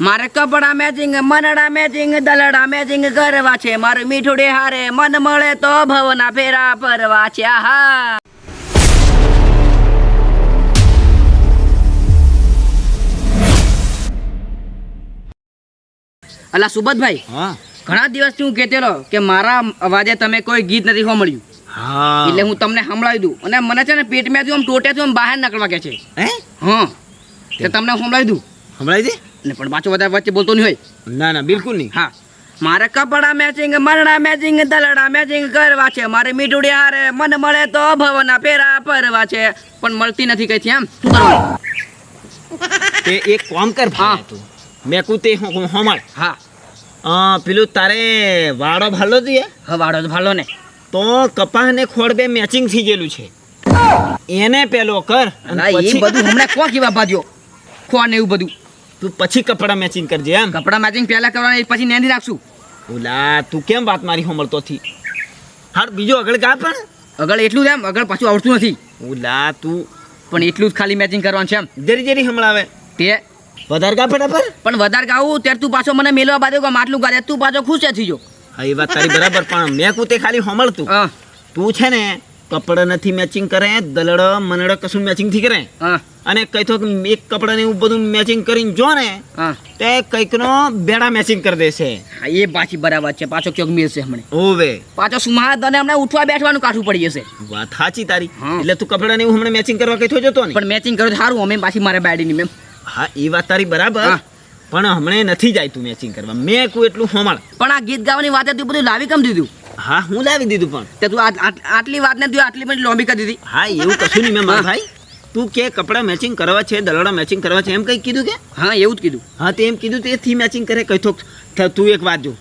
મારે કપડા મેચિંગ મનડા મેચિંગ દલડા મેચિંગ કરવા છે. મારું મીઠું હારે મન મળે તો ભવના ફેરા ફરવા છે. આહા. અલા સુબતભાઈ હા. ઘણા દિવસથી હું કહેતેલો કે મારા અવાજે તમે કોઈ ગીત નથી સાંભળ્યું. હા. એટલે હું તમને સંભળાવી દઉં. અને મને છે ને પેટમાંથી આમ ટોટેથી આમ બહાર નીકળવા કે છે. હે? હા. તે તમને સંભળાવી દઉં. સંભળાવી દે? પણ પાછો વધારે વચ્ચે બોલતો નહીં હોય. ના ના બિલકુલ નહીં. હા. મારે કપડા મેચિંગ મરણા મેચિંગ દલડા મેચિંગ કરવા છે. મારે મીઠુડી હારે મન મળે તો ભવના પેરા પરવા છે. પણ મળતી નથી કઈ એમ શું કરવાનું તે એક કામ કર હા. તું. મેં કું તે હું હું હમાળ હા. પેલું તારે વાળો ભાલો જોઈએ? વાળો તો ભાલો ને. તો કપાહ ને ખોડ બે મેચિંગ થઈ ગયેલું છે. એને પેલો કર એ બધું હમણાં કોણ કેવા ભાજ્યો કોણ એવું બધું. તું પછી કપડાં મેચિંગ કરજે એમ. કપડાં મેચિંગ પહેલા કરવાના પછી નેંદી રાખશું. ઓલા તું કેમ વાત મારી હોમળતો થી હાર બીજો આગળ ગા પણ? આગળ એટલું જ એમ આગળ પાછું આવડતું નથી. ઓલા તું પણ એટલું જ ખાલી મેચિંગ કરવાનું છે એમ. જરી જરી હમણાવે તે વધારે ગા ફટાફટ પણ વધારે ગાવું ત્યારે તું પાછો મને મેલવા બાદ કે માટલું ગાજે તું પાછો ખુશ થઈ જો હા એ વાત તારી બરાબર પણ મેં કું તે ખાલી હોમળતું તું છે ને કપડા નથી મેચિંગ કરે દલડ મનડ કશું મેચિંગથી કરે. અને કઈ તો એક કપડા ને એવું બધું મેચિંગ કરીને જો ને તે કંઈક નો બેડા મેચિંગ કરી દેશે. એ પાછી બરાબર છે. પાછો ક્યોક મેળશે હમણે. ઓવે પાછો સુમા તને હમણાં ઉઠવા બેઠવાનું કાઠું પડી જશે. વાત સાચી તારી. એટલે તું કપડા ને એવું હમણાં મેચિંગ કરવા કઈ જતો ને પણ મેચિંગ કરો તો સારું અમે પાછી મારે ની મેમ હા એ વાત તારી બરાબર. પણ હમણે નથી જાય તું મેચિંગ કરવા. મેં કું એટલું હમણાં પણ આ ગીત ગાવાની વાત તું બધું લાવી કેમ દીધું? હા હું લાવી દીધું પણ. તે તું આટલી વાત ને તું આટલી બધી લોંબી કરી દીધી. હા એવું કશું નહીં મેં મારા. ભાઈ. તું કે કપડા મેચિંગ કરવા છે દલડા મેચિંગ કરવા છે એમ કઈ કીધું કે? હા એવું જ કીધું. હા તે એમ કીધું તે થી મેચિંગ કરે કઈ થોક તું એક વાત જો.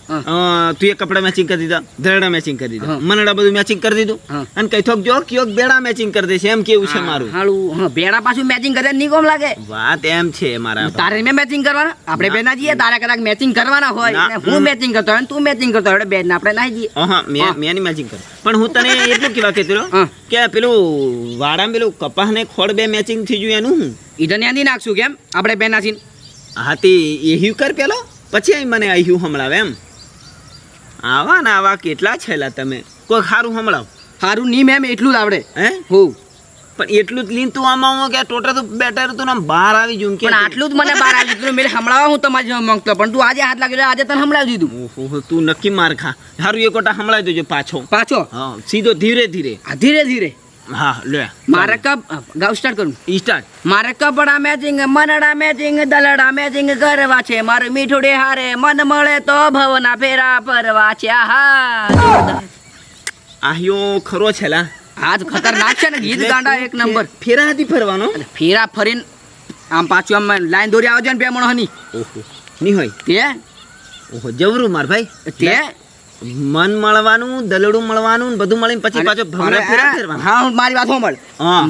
તું એક કપડા મેચિંગ કરી દીધા ધરડા મેચિંગ કરી દીધા. મનડા બધું મેચિંગ કરી દીધું. અને કઈ થોક જો કયોક બેડા મેચિંગ કરી દેશે એમ કેવું છે મારું? હાલું હા ભેડા પાછું મેચિંગ કરે નહીં કોમ લાગે? વાત એમ છે મારા તારે મેં મેચિંગ કરવાના? આપણે બે ના જઈએ તારે કદાચ મેચિંગ કરવાના હોય હું મેચિંગ કરતો હોય તું મેચિંગ કરતો હોય બે આપણે ના જઈએ. હા. મેં મેં મેચિંગ કરું પણ હું તને એટલું કેવા કહેતો કે પેલું વાડામાં પેલું કપાસ ને ખોડ બે મેચિંગ થઈ ગયું એનું હું? ઈધર નાખશું કેમ? આપણે બે નાખીને હા તે એ કર પેલો? પછી અહીં મને અહીં સંભળાવે એમ. આવા ને આવા કેટલા છેલા તમે. કોઈ સારું સંભળાવ સારું નહીં મેમ એટલું જ આવડે. હે? હું. પણ એટલું જ લીન તું આમાં હું કે ટોટલ તો બેટર તું આમ બહાર આવી જઉં કે. આટલું જ મને બહાર આવી દીધું મેં હમણાં હું તમારી માંગતો પણ તું આજે હાથ લાગ્યો આજે તને હમણાં દીધું. ઓહો તું નક્કી માર ખા. સારું એક વટા હમણાવી દેજો પાછો. પાછો? હા સીધો ધીરે ધીરે. આ ધીરે ધીરે. હા લે. મારે કપ ગાઉ સ્ટાર્ટ કરું. સ્ટાર્ટ મારે કપડા મેચિંગ મનડા મેચિંગ દલડા મેચિંગ કરવા છે. મારે મીઠું હારે મન મળે તો ભવના ફેરા ફરવા છે. આહા. આહ્યો ખરો છેલા આ તો ખતરનાક છે ને ગીત ગાંડા એક નંબર. ફેરા હતી ફરવાનો ફેરા ફરીને આમ પાછું આમ લાઈન દોરી આવજો ને બે મણો હની. નહીં હોય. તે? ઓહો જવરું માર ભાઈ. તે? મન મળવાનું દલડું મળવાનું બધું મળીને પછી પાછો ભમરા ફેરા હા, હા મારી વાત સાંભળ.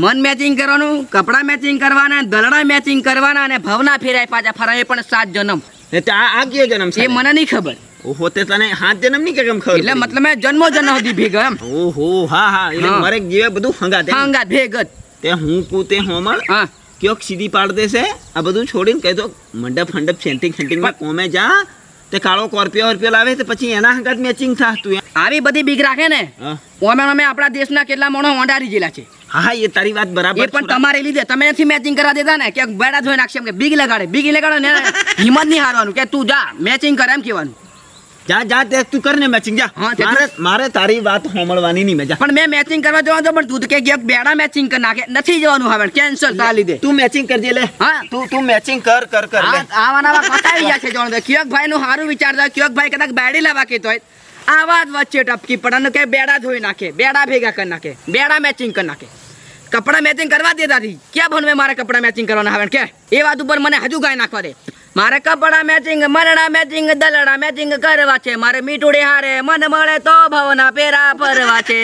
મન મેચિંગ કરવાનું કપડા મેચિંગ કરવાના દલડા મેચિંગ કરવાના અને ભવના ફેરાય પાછા ફરાય પણ સાત જન્મ. એ તે આ આ કયો જન્મ છે? એ મને નહીં ખબર. ઓહો તે તને હાથ જન્મ કે કેમ ખબર એટલે મતલબ જન્મો જન્મ સુધી ભેગ એમ. ઓહો હા હા એટલે મારે જીવે બધું હંગાતે. હાંગાત ભેગત તે હું કું તે હોમળ હા. ક્યોક સીધી પાડ દેશે આ બધું છોડીને કહેતો મંડપ ફંડપ સેન્ટિંગ સેન્ટિંગમાં કોમે જા તે કાળો કોર્પિયો વર્પિયો લાવે તે પછી એના હંગાત મેચિંગ થાય તું આવી બધી બીક રાખે ને ઓમે અમે આપણા દેશના કેટલા માણસો ઓંડારી જેલા છે. હા હા એ તારી વાત બરાબર એ પણ તમારે લીધે. તમે નથી મેચિંગ કરવા દેતા ને કે બેડા જોઈ નાખશે એમ કે બીક લગાડે બીક લગાડે ને હિંમત નહીં હારવાનું કે તું જા મેચિંગ કર એમ કહેવાનું. જા જા તે તું કર ને મેચિંગ જા. મારે મારે તારી વાત સાંભળવાની નહીં મજા પણ મેં મેચિંગ કરવા જવાનું પણ તું કે ગયા બેડા મેચિંગ કરી નાખે. નથી જવાનું હવે કેન્સલ તા લીધે. તું મેચિંગ કરજે લે. હા. તું તું મેચિંગ કર કર કર આવાના આ- આવા પતાવી જાય છે જોણ કિયોક ભાઈ નું સારું વિચારતા કિયોક ભાઈ કદાચ બેડી લાવવા કહેતો હોય આવા જ વચ્ચે ટપકી પડે અને કે બેડા ધોઈ નાખે બેડા ભેગા કરી નાખે બેડા મેચિંગ કરી નાખે. કપડા મેચિંગ કરવા દેતા હતી ક્યાં ભણવે મારે કપડા મેચિંગ કરવાના હવે? કે એ વાત ઉપર મને હજુ ગાય નાખવા દે. મારે કપડા મેચિંગ મરણા મેચિંગ દલડા મેચિંગ કરવા છે. મારે મીઠુડે હારે, મન મળે તો ભવના પેરા ફરવા છે.